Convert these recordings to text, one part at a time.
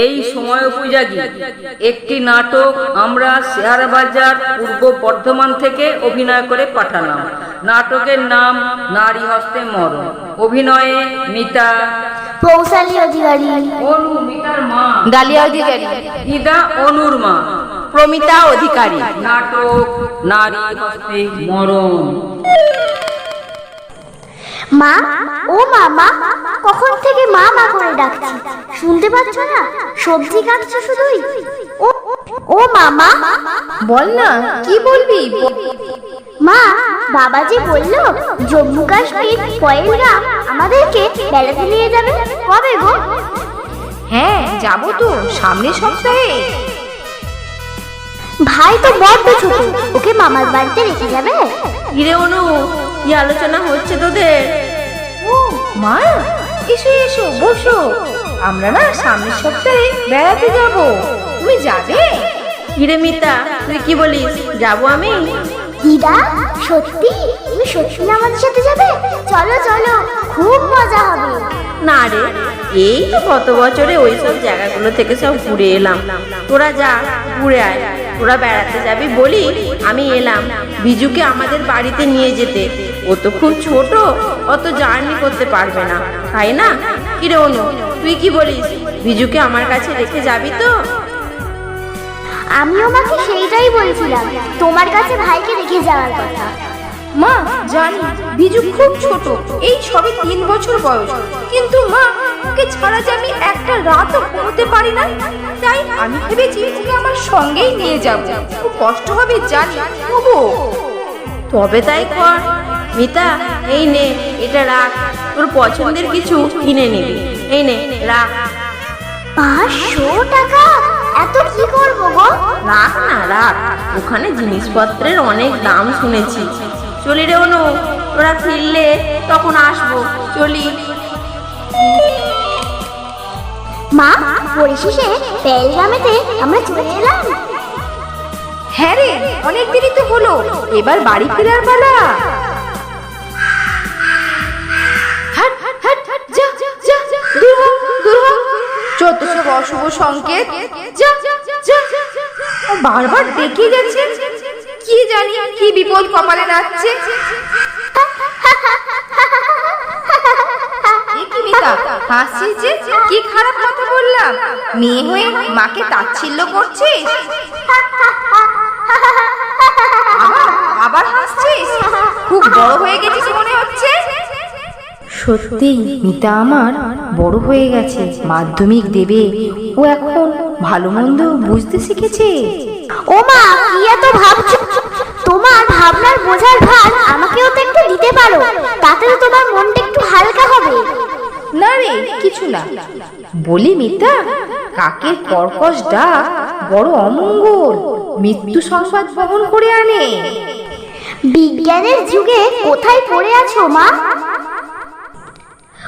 এই সময় উপযোগী একটি নাটক আমরা শেয়ারবাজার পূর্ব বর্ধমান থেকে অভিনয় করে পাঠালাম। নাটকের নাম নারী হস্তে মরণ। অভিনয়ে মিতা। কৌশালী অধিকারী। অনু মিতার মা। ডালিয়া অধিকারী। দিদা অনুর মা। প্রমিতা অধিকারী। নাটক নারী হস্তে মরণ। মা ও মা মা কখন থেকে মা মা করে ডাকছি? শুনতে পাচ্ছ না? সবজি কাটছো শুধুই। ও ও মামা বল না কি বলবি? মা বাবা যে বলল জম্মু কাশ্মীর পয়েলগাম আমাদেরকে বেড়াতে নিয়ে যাবে কবে গো? হ্যাঁ যাব তো সামনের সপ্তাহে। ভাই তো বড্ড ছোট ওকে মামার বাড়িতে রেখে যাবে? হিরে অনু কি আলোচনা হচ্ছে তোদের? ও মা এসো এসো বসো। আমরা না সামনের সপ্তাহে বেড়াতে যাব। তুমি যাবে? হিরে মিতা তুই কি বলিস? যাব আমি? দিদা সত্যি? তুমি সত্যি আমাদের সাথে যাবে? চলো চলো খুব মজা হবে। না রে এই তো গত বছরে ওই সব জায়গাগুলো থেকে সব ঘুরে এলাম। তোরা যা ঘুরে আয়। তোরা বেড়াতে যাবি বলি আমি এলাম। বিজুকে আমাদের বাড়িতে নিয়ে যেতে। ও তো খুব ছোট অত জার্নি করতে পারবে না। তাই না? কিরে অনু তুই কি বলিস? বিজুকে আমার কাছে রেখে যাবি তো? আমিও মাকে সেইটাই বলছিলাম তোমার কাছে ভাইকে রেখে যাওয়ার কথা। মা জানি বিজু খুব ছোট এই সবে তিন বছর বয়স। কিন্তু মা ওকে ছাড়া যে আমি একটা রাতও ঘুমোতে পারি না। তাই আমি ভেবেছি ওকে আমার সঙ্গেই নিয়ে যাব। খুব কষ্ট হবে জানি তবু তবে তাই কর মিতা এই নে এটা রাখ। তোর পছন্দের কিছু কিনে নিবি। এই নে রাখ। পাঁচশো টাকা? এত কি করব গো? রাখ না রাখ। ওখানে জিনিসপত্রের অনেক দাম শুনেছি। চলি রে অনু তোরা ফিরলে তখন আসব। চলি। মা পরিশেষে পেলগ্রামেতে আমরা চলে এলাম। হ্যাঁ রে অনেক দেরি তো হলো। এবার বাড়ি ফেরার পালা। যত অশুভ সংকেত বারবার দেখে যাচ্ছে। কি জানি কি বিপদ কপালে কি খারাপ কথা বললাম? মেয়ে হয়ে মাকে তাচ্ছিল্য করছিস? আবার হাসছিস? খুব বড় হয়ে গেছিস সত্যি মিতা আমার বড় হয়ে গেছে মাধ্যমিক দেবে। ও এখন ভালো মন্দ বুঝতে শিখেছে। ও মা কি এত ভাবছ? তোমার ভাবনার বোঝার ভার আমাকেও তো একটু দিতে পারো তাতে তো তোমার মনটা একটু হালকা হবে। না রে কিছু না। বলি মিতা কাকের কর্কশ ডাক বড় অমঙ্গল মৃত্যু সংবাদ বহন করে আনে। বিজ্ঞানের যুগে কোথায় পড়ে আছো মা?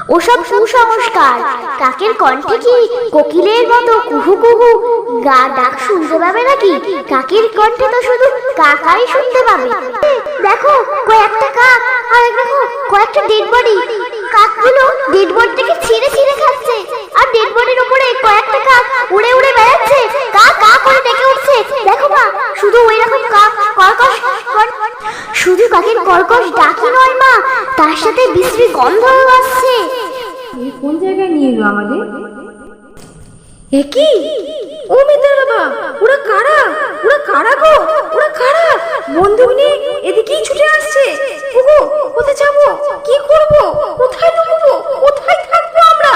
ওসব কুসংস্কার, কাকের কণ্ঠে কি কোকিলের মতো কুহু কুহু? গা ডাক শুনতে পাবে নাকি? কাকের কণ্ঠে তো শুধু কাকাই শুনতে পাবে। দেখো, কয়েকটা কাক আর দেখো, কয়েকটা ডেড বডি কাকগুলো ডেড বডিটাকে ছিঁড়ে ছিঁড়ে খাচ্ছে। আর ডেড বডির উপরে কয়েকটা কাক উড়ে উড়ে বেড়াচ্ছে। কা কা করে ডেকে উঠছে। দেখো মা, শুধু ওই রকম কাক কর্কশ কর- শুধু কাকের কর্কশ ডাকি নয় মা, তার সাথে বিশ্রী গন্ধ আসছে। কোন জায়গায় নিয়ে এলো আমাদের? এ কি? ও মিতার বাবা ওরা কারা? ওরা কারা গো? ওরা কারা? বন্দুক নিয়ে এদিকেই ছুটে আসছে। ওগো কোথায় যাব? কি করব? কোথায় ঢুকবো? কোথায় থাকব আমরা?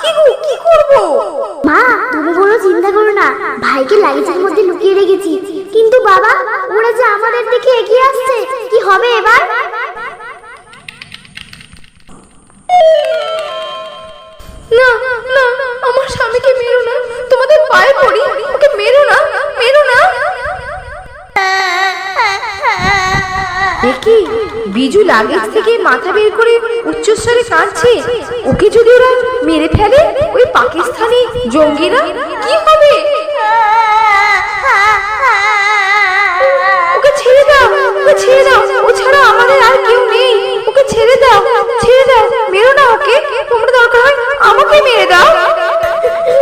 কি গো কি করব? মা তুমি কোনো চিন্তা করো না। ভাইকে লাগেজের মধ্যে লুকিয়ে রেখেছি। কিন্তু বাবা ওরা যে আমাদের দিকে এগিয়ে আসছে কি হবে এবার? না না, আমার স্বামীকে মেরো না। তোমাদের পায়ে পড়ি, ওকে মেরো না মেরো না। দেখি, বিজু লাগেজ থেকে মাথা বের করে উচ্চস্বরে কাঁদছে। ওকে যদি ওরা মেরে ফেলে, ওই পাকিস্তানি জঙ্গিরা কি হবে? ওকে ছেড়ে দাও, ওকে ছেড়ে দাও। ও ছাড়া আমাদের আর কেউ নেই। ওকে ছেড়ে দাও। আমাকে মেরে দাও।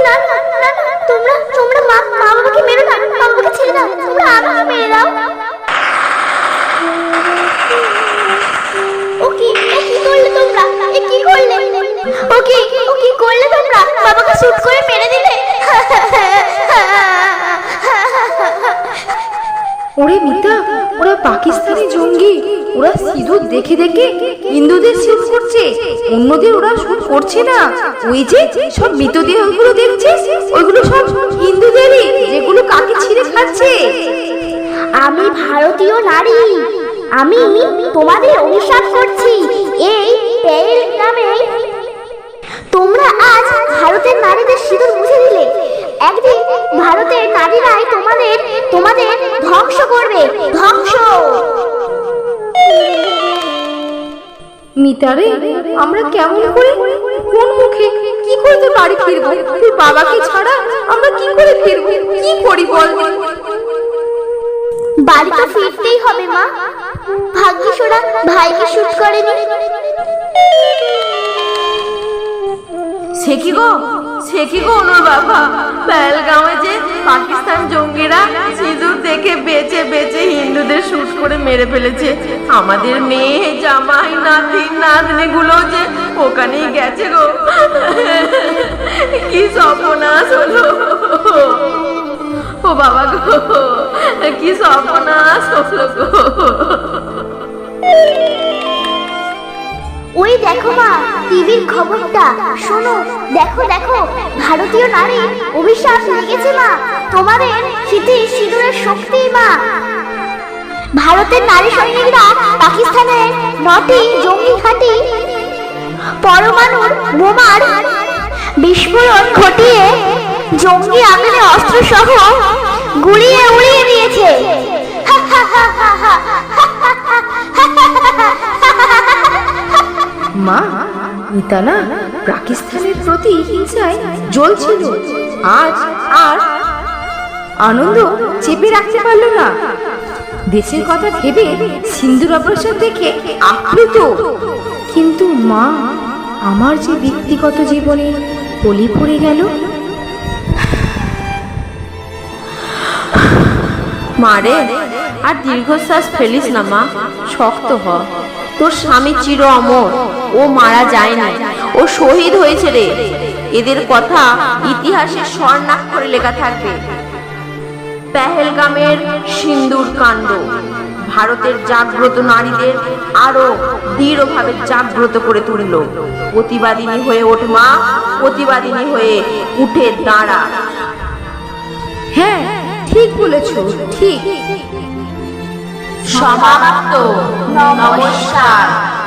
না না তোমরা তোমরা মা মা বাবাকে মেরে দাও মা বাবাকে ছেড়ে দাও তোমরা আমাকে মেরে দাও। ওকে কি করলে তোমরা? এ কি করলে? ওকে ও কি করলে তোমরা? বাবাকে শুট করে মেরে দিলে? ওরে মিতা ওরা পাকিস্তানি জঙ্গি। ওরা সিঁদুর দেখে দেখে হিন্দুদের শুট করছে। অন্যদের ওরা শুট করছে না। ওই যে সব মৃতদেহগুলো দেখছিস ওইগুলো সব হিন্দুদেরই যেগুলো কাকে ছিঁড়ে খাচ্ছে। আমি ভারতীয় নারী। আমি তোমাদের অভিশাপ করছি। এই পেল নামে তোমরা আজ ভারতের নারীদের সিঁদুর মুছে দিলে। একদিন ভারতের নারীরাই তোমাদের তোমাদের ধ্বংস করবে। ধ্বংস! মিতারে আমরা কেমন করে? কোন মুখে কি করে তোর বাড়ি ফিরবো? তোর বাবাকে ছাড়া আমরা কি করে ফিরবো? কি করি বল? বাড়ি তো ফিরতেই হবে মা। ভাগ্যিস ওরা ভাইকে শুট করেনি। সে কি গো? সে কি গো বাবা? পেহেলগাঁওয়ে যে পাকিস্তান জঙ্গিরা সিঁদুর দেখে বেঁচে বেঁচে হিন্দুদের শুট করে মেরে ফেলেছে। আমাদের মেয়ে, জামাই, নাতি নাতনি গুলো যে ওখানেই গেছে গো। কি সর্বনাশ হলো ও বাবা গো, কি সর্বনাশ হলো গো? দেখো মা টিভির খবরটা শোনো দেখো দেখো ভারতীয় নারী অভিশাপ লেগেছে মা তোমাদের শীতে সিঁদুরের শক্তি মা ভারতের নারী সৈনিকরা পাকিস্তানের নটি জঙ্গি ঘাঁটি পরমাণুর বোমার বিস্ফোরণ ঘটিয়ে জঙ্গি আগুনে অস্ত্র সহ গুলিয়ে উড়িয়ে দিয়েছে মা মিতা না পাকিস্তানের প্রতি হিংসায় জ্বলছিল। আজ আর আনন্দ চেপে রাখতে পারল না। দেশের কথা ভেবে সিন্দুর অপারেশন দেখে আপ্লুত। কিন্তু মা, আমার যে ব্যক্তিগত জীবনে বলি পড়ে গেল। মারে, আর দীর্ঘশ্বাস ফেলিস না মা, শক্ত হ। তোর স্বামী চির অমর। ও মারা যায়নি। ও শহীদ হয়েছে রে। এদের কথা ইতিহাসে স্বর্ণাক্ষরে লেখা থাকবে। পেহেলগামের সিন্দুর কাণ্ড। ভারতের জাগ্রত নারীদের আরও দৃঢ়ভাবে জাগ্রত করে তুলল। প্রতিবাদিনী হয়ে ওঠ মা, প্রতিবাদিনী হয়ে উঠে দাঁড়া। হ্যাঁ ঠিক বলেছ, ঠিক। সমাপ্ত। নমস্কার।